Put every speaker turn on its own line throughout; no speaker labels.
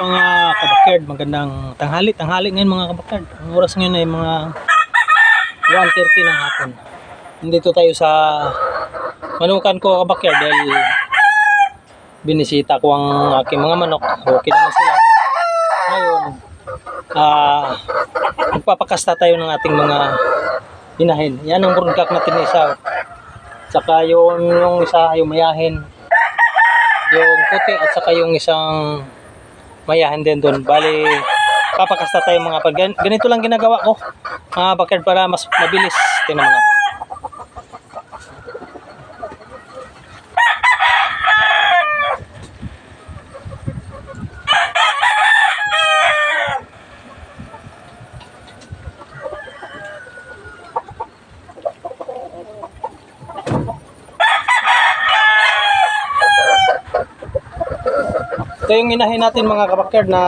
mga kabakyard, magandang tanghali, tanghali ngayon mga kabakyard. Ang oras ngayon ay mga 1.30 ng hapon. Nandito tayo sa manukan ko kabakyard dahil binisita ko ang aking mga manok. Okay naman sila. Ngayon, ah magpapakasta tayo ng ating mga inahin. Yan ang broodcock natin na isa. Tsaka yung, yung isa, yung mayahin. Yung puti at saka yung isang mayahan din doon. Bali, papakasta tayo mga gan- ganito lang ginagawa ko. Mga bakit para mas mabilis. Tingnan mo natin. Ito yung inahin natin mga kabakyard na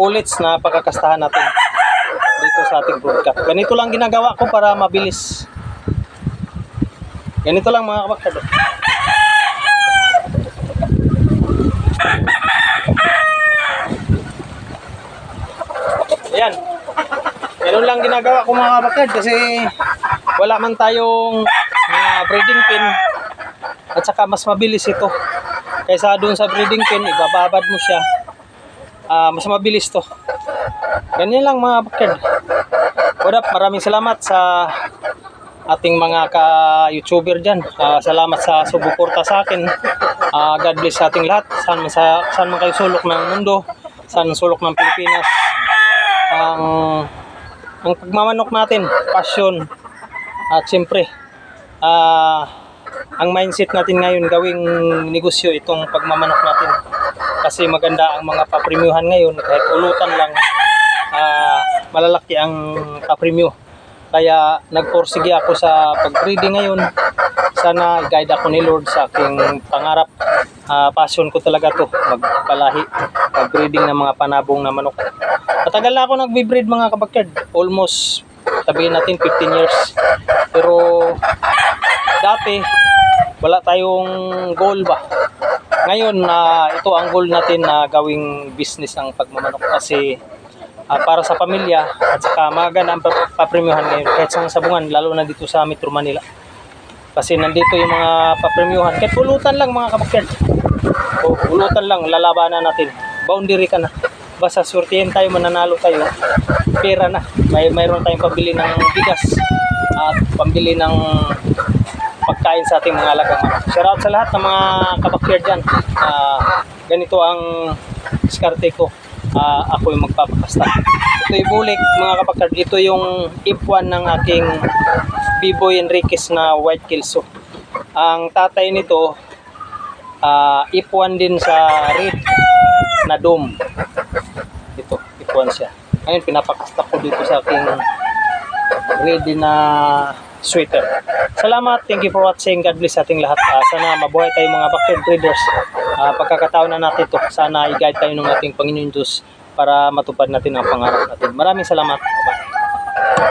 ullets na pagkakastahan natin dito sa ating broadcast. Ganito lang ginagawa ko para mabilis. Ganito lang mga kabakyard. Ayan. Ganun lang ginagawa ko mga kabakyard kasi wala man tayong mga breeding pin at saka mas mabilis ito. Kaysa doon sa breeding pin, ibababad mo siya. Ah, mas mabilis to. Ganyan lang mga bakid. What up, maraming salamat sa ating mga ka-YouTuber dyan. Ah, salamat sa sumuporta sa akin. Ah, God bless sa ating lahat. Saan man, sa, saan man kayo sulok ng mundo. Saan sulok ng Pilipinas. Ang, ang pagmamanok natin, passion. At siyempre, ah, ang mindset natin ngayon gawing negosyo itong pagmamanok natin. Kasi maganda ang mga papremyuhan ngayon kahit ulutan lang ah, malalaki ang papremyo. Kaya nagporsige ako sa pag-breeding ngayon. Sana guide ako ni Lord sa aking pangarap. Ah, passion ko talaga to magpalahi, mag-breeding ng mga panabong na manok. Matagal na ako nagbe-breed mga kabakyard. Almost sabihin natin 15 years. Pero dati wala tayong goal ba? Ngayon na ito ang goal natin na gawing business ang pagmamanok kasi ah, para sa pamilya at saka maganda ang pa- papremyuhan ngayon kahit sa sabungan lalo na dito sa Metro Manila. Kasi nandito yung mga papremyuhan kahit pulutan lang mga kabakyard o pulutan lang lalabanan natin. Boundary ka na. Basta surtihin tayo mananalo tayo. Pera na. May mayroon tayong pambili ng bigas at pambili ng pagkain sa ating mga alagang manok. Shout out sa lahat ng mga kabakyard dyan. Ah, ganito ang diskarte ko. Ah, ako yung magpapakasta. Ito yung bulik mga kabakyard. Ito yung ipwan ng aking Biboy Enriquez na white kilso. Ang tatay nito, ah, ipwan din sa red na dome. Ito, ipwan siya. Ngayon, pinapakasta ko dito sa aking ready na sweater. Salamat. Thank you for watching. God bless ating lahat. Ah, sana mabuhay tayo mga backyard breeders. Ah, pagkakataon na natin to Sana i-guide tayo ng ating Panginoon Diyos para matupad natin ang pangarap natin. Maraming salamat. Bye.